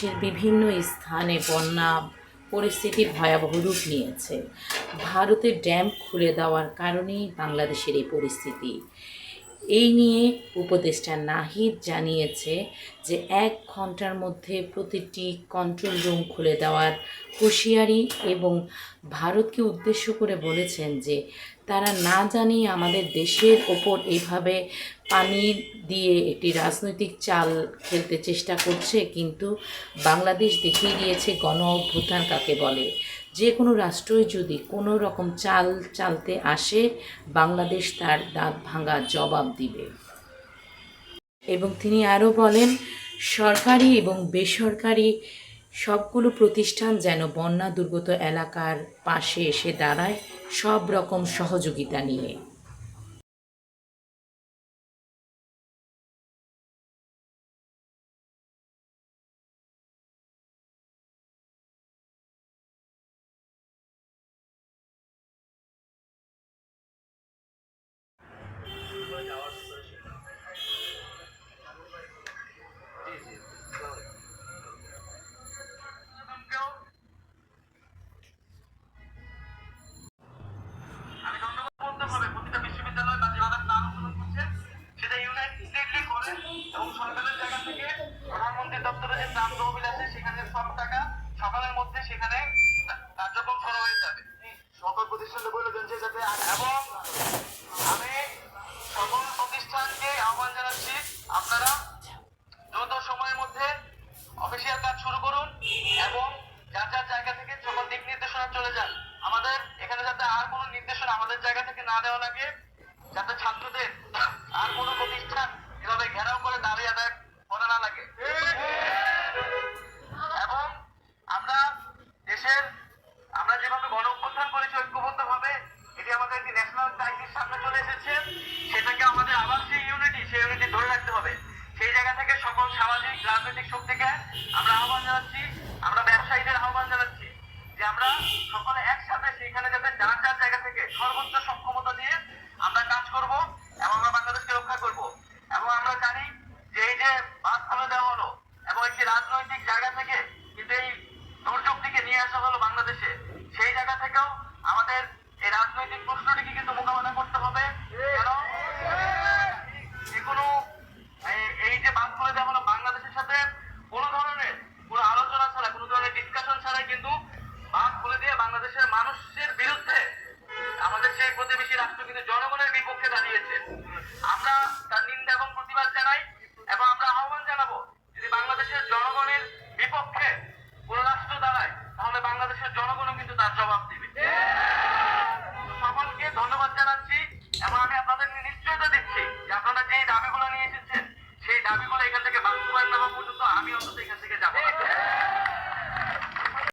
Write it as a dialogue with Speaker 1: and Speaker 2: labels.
Speaker 1: দেশের বিভিন্ন স্থানে বন্যা পরিস্থিতি ভয়াবহ রূপ নিয়েছে। ভারতে ড্যাম খুলে দেওয়ার কারণেই বাংলাদেশের এই পরিস্থিতি। এই নিয়ে উপদেষ্টা নাহিদ জানিয়েছে যে এক ঘণ্টার মধ্যে প্রতিটি কন্ট্রোল রুম খুলে দেওয়ার হুঁশিয়ারি এবং ভারতকে উদ্দেশ্য করে বলেছেন যে তারা না জানিয়ে আমাদের দেশের ওপর এইভাবে পানি দিয়ে একটি রাজনৈতিক চাল খেলতে চেষ্টা করছে, কিন্তু বাংলাদেশ দেখিয়ে দিয়েছে গণ অভ্যুত্থান কাকে বলে। যে কোনো রাষ্ট্রই যদি কোনো রকম চাল চালতে আসে, বাংলাদেশ তার দাঁত ভাঙা জবাব দিবে। এবং তিনি আরও বলেন, সরকারি এবং বেসরকারি সবগুলো প্রতিষ্ঠান যেন বন্যা দুর্গত এলাকার পাশে এসে দাঁড়ায়, সব রকম সহযোগিতা নিয়ে।
Speaker 2: যে ত্রাণ তহবিল আছে, সেখানে সব টাকা সকালের মধ্যে সেখানে কার্যক্রম শুরু হয়ে যাবে। সকল প্রতিষ্ঠানকে বলে দেন যাতে এবং আমি সকল প্রতিষ্ঠানকে আহ্বান জানাচ্ছি, আপনারা দ্রুত সময়ের মধ্যে অফিসিয়াল কাজ শুরু করুন এবং যার যার জায়গা থেকে সকল দিক নির্দেশনা চলে যান আমাদের এখানে যাতে আর কোনো নির্দেশনা আমাদের জায়গা থেকে না দেওয়া লাগে, যাতে ছাত্রদের আর কোনো প্রতিষ্ঠান এভাবে ঘেরাও করে দাঁড়িয়ে আদায় আমরা যেভাবে গণ অভ্যুত্থান করেছি ঐক্যবদ্ধ ভাবে এটি আমাদের একটি ন্যাশনাল ক্রাইসিস সামনে চলে এসেছে। সেটাকে আমাদের আবার সেই ইউনিটি সেই ইউনিটি ধরে রাখতে হবে। সেই জায়গা থেকে সকল সামাজিক, রাজনৈতিক শক্তিকে আমরা আহ্বান জানাচ্ছি, আমরা ব্যবসায়ীদের আহ্বান জানাচ্ছি যে আমরা সকলে একসাথে সেখানে যাতে যার যার জায়গা থেকে সর্বোচ্চ সক্ষমতা দিয়ে আমরা কাজ করব এবং আমরা বাংলাদেশকে রক্ষা করব। এবং আমরা জানি যে এই যে খুলে দেওয়া হলো এবং একটি রাজনৈতিক জায়গা থেকে কিন্তু এই দুর্যোগটিকে নিয়ে আসা হলো বাংলাদেশে সেই জায়গা থেকেও আমাদের এই রাজনৈতিক প্রশ্নটিকে কিন্তু